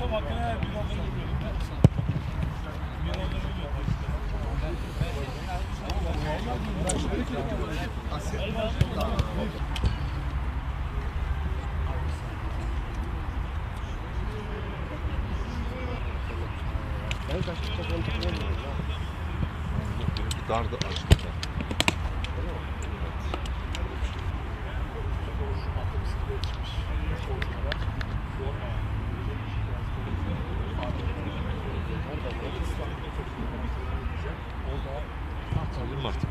Hakkında her bir olduğunu biliyordum. Bir olduğunu biliyordum. Dardı açtı. Alayım artık.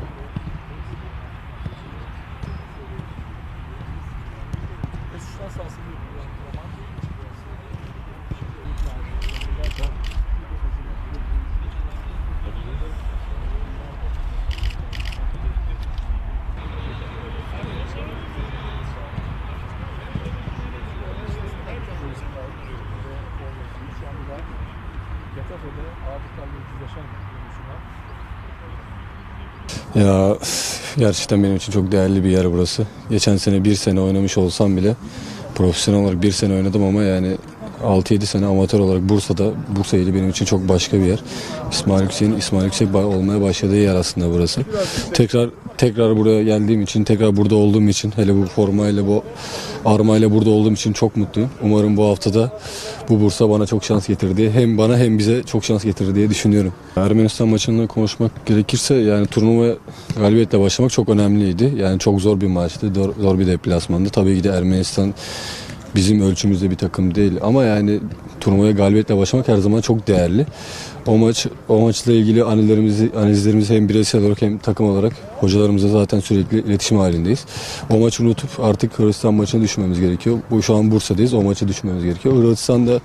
Ya gerçekten benim için çok değerli bir yer burası. Geçen sene bir sene oynamış olsam bile profesyonel olarak bir sene oynadım ama yani 6-7 sene amatör olarak Bursa'da Bursa ili benim için çok başka bir yer. İsmail Yüksek'in İsmail Yüksek olmaya başladığı yer aslında burası. Tekrar tekrar buraya geldiğim için, tekrar burada olduğum için, hele bu formayla bu armayla burada olduğum için çok mutluyum. Umarım bu haftada bu Bursa bana çok şans getirdi. Hem bana hem bize çok şans getirir diye düşünüyorum. Ermenistan maçında konuşmak gerekirse yani turnuvaya galibiyetle başlamak çok önemliydi. Yani çok zor bir maçtı, zor bir deplasmandı. Tabii ki de Ermenistan bizim ölçümüzde bir takım değil ama yani turnuvaya galibiyetle başlamak her zaman çok değerli. O maç o maçla ilgili analizlerimizi analizlerimizi hem bireysel olarak hem takım olarak hocalarımızla zaten sürekli iletişim halindeyiz. O maçı unutup artık Hırvatistan maçına düşmemiz gerekiyor. Bu şu an Bursa'dayız. O maçı düşmemiz gerekiyor. Hırvatistan da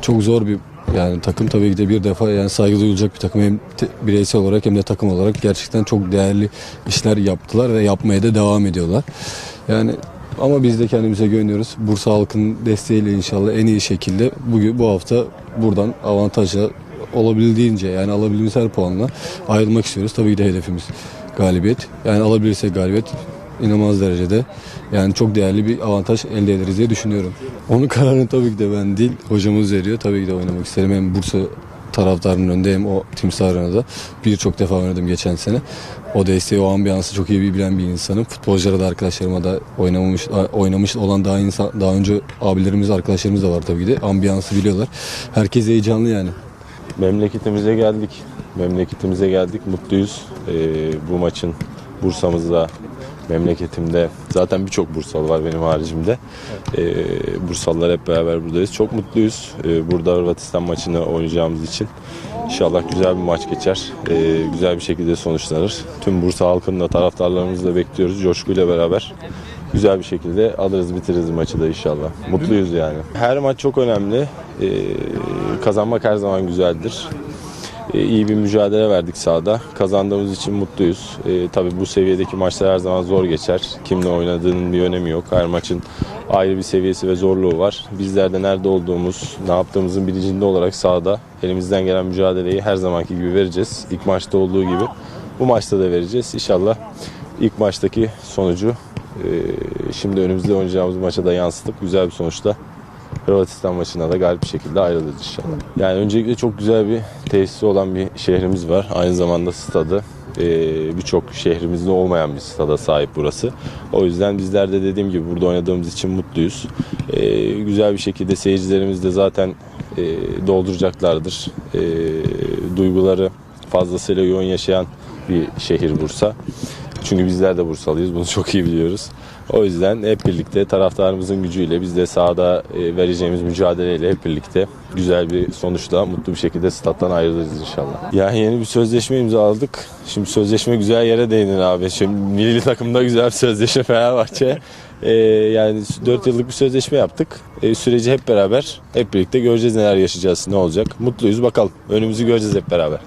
çok zor bir yani takım tabii ki de bir defa yani saygı duyulacak bir takım hem bireysel olarak hem de takım olarak gerçekten çok değerli işler yaptılar ve yapmaya da devam ediyorlar. Yani ama biz de kendimize güveniyoruz. Bursa halkının desteğiyle inşallah en iyi şekilde bugün bu hafta buradan avantajla olabildiğince yani alabildiğimiz her puanla ayrılmak istiyoruz. Tabii ki de hedefimiz galibiyet. Yani alabilirsek galibiyet inanılmaz derecede yani çok değerli bir avantaj elde ederiz diye düşünüyorum. Onun kararını tabii ki de ben değil hocamız veriyor. Tabii ki de oynamak isterim. Hem Bursa taraftarının önünde o Timsah Arena'da birçok defa oynadım geçen sene. O desteği, o ambiyansı çok iyi bilen bir insanım. Futbolculara da arkadaşlarıma da oynamamış oynamış olan daha insan daha önce abilerimiz, arkadaşlarımız da var tabii ki de. Ambiyansı biliyorlar. Herkes heyecanlı yani. Memleketimize geldik. Memleketimize geldik. Mutluyuz. Ee, bu maçın Bursa'mızda, memleketimde zaten birçok Bursalı var benim haricimde. Ee, Bursalılar hep beraber buradayız. Çok mutluyuz. Ee, burada Hırvatistan maçını oynayacağımız için. İnşallah güzel bir maç geçer. Ee, güzel bir şekilde sonuçlanır. Tüm Bursa halkını da taraftarlarımızı da bekliyoruz. Coşkuyla beraber güzel bir şekilde alırız bitiririz maçı da inşallah. Mutluyuz yani. Her maç çok önemli. Ee, kazanmak her zaman güzeldir. Ee, iyi bir mücadele verdik sahada. Kazandığımız için mutluyuz. Ee, tabii bu seviyedeki maçlar her zaman zor geçer. Kimle oynadığının bir önemi yok. Her maçın ayrı bir seviyesi ve zorluğu var. Bizler de nerede olduğumuz, ne yaptığımızın bilincinde olarak sahada elimizden gelen mücadeleyi her zamanki gibi vereceğiz. İlk maçta olduğu gibi bu maçta da vereceğiz. İnşallah ilk maçtaki sonucu e, şimdi önümüzde oynayacağımız maça da yansıtıp güzel bir sonuçla Hırvatistan maçına da galip bir şekilde ayrılırız inşallah. Yani öncelikle çok güzel bir tesisi olan bir şehrimiz var. Aynı zamanda stadı. Ee, Birçok şehrimizde olmayan bir stada sahip burası. O yüzden bizler de dediğim gibi burada oynadığımız için mutluyuz. Ee, güzel bir şekilde seyircilerimiz de zaten e, dolduracaklardır. Ee, duyguları fazlasıyla yoğun yaşayan bir şehir Bursa. Çünkü bizler de Bursalıyız. Bunu çok iyi biliyoruz. O yüzden hep birlikte taraftarımızın gücüyle biz de sahada e, vereceğimiz mücadeleyle hep birlikte güzel bir sonuçla mutlu bir şekilde stat'tan ayrılırız inşallah. Yani yeni bir sözleşme imzaladık. Şimdi sözleşme güzel yere değindin abi. Şimdi milli takımda güzel bir sözleşme Fenerbahçe. E, yani 4 yıllık bir sözleşme yaptık. E, süreci hep beraber, hep birlikte göreceğiz neler yaşayacağız, ne olacak. Mutluyuz bakalım. Önümüzü göreceğiz hep beraber.